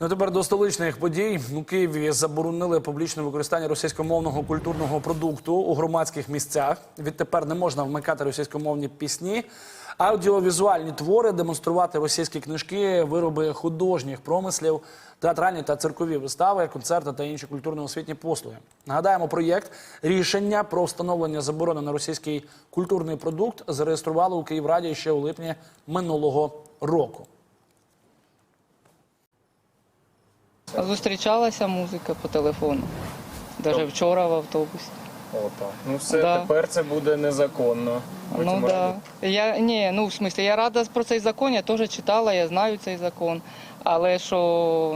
Ну тепер до столичних подій у Києві заборонили публічне використання російськомовного культурного продукту у громадських місцях. Відтепер не можна вмикати російськомовні пісні, аудіовізуальні твори, демонструвати російські книжки, вироби художніх промислів, театральні та циркові вистави, концерти та інші культурно-освітні послуги. Нагадаємо, проєкт рішення про встановлення заборони на російський культурний продукт зареєстрували у Київраді ще у липні минулого року. Зустрічалася музика по телефону. Навіть вчора в автобусі. Отак. Ну все, Да. тепер це буде незаконно. Ну да. Я ні, ну в смислі, я рада про цей закон, я теж читала, я знаю цей закон. Але що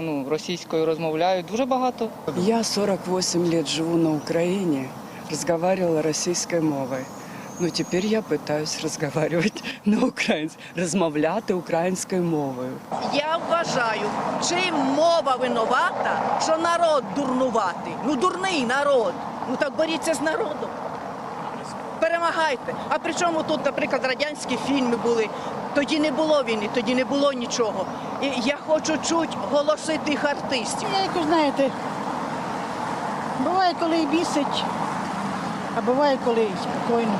ну, російською розмовляють дуже багато. Я 48 лет живу на Украине, разговаривала российской мовой. Ну, теперь я пытаюсь разговаривать на українській, розмовляти українською мовою. Я вважаю, чим мова винувата, що народ дурнуватий. Ну дурний народ. Ну так боріться з народом. Перемагайте. А при чому тут, наприклад, радянські фільми були. Тоді не було війни, тоді не було нічого. І я хочу чути голоси тих артистів. Я якось, знаєте, буває, коли і бісить, а буває, коли і спокійно.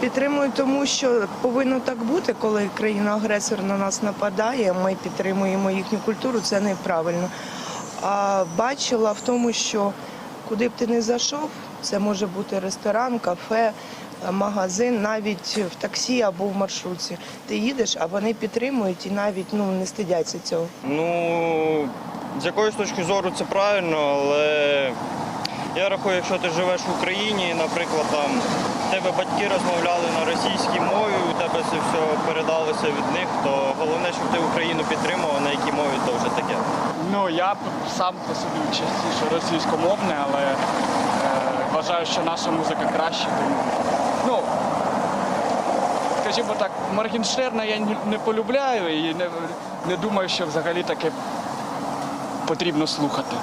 Підтримую, тому що повинно так бути, коли країна-агресор на нас нападає. Ми підтримуємо їхню культуру, це неправильно. А бачила в тому, що куди б ти не зайшов, це може бути ресторан, кафе, магазин, навіть в таксі або в маршрутці. Ти їдеш, а вони підтримують і навіть ну не стидяться цього. Ну, з якоїсь точки зору це правильно, але я рахую, якщо ти живеш в Україні, наприклад, там в тебе батьки розмовляли на російській мові, у тебе це все передалося від них, то головне, щоб ти Україну підтримував, на якій мові то вже таке. Ну, я сам по собі частіше російськомовний, але е, вважаю, що наша музика краще. Тому, ну, скажімо так, Моргенштерна я не полюбляю і не, не думаю, що взагалі таке потрібно слухати.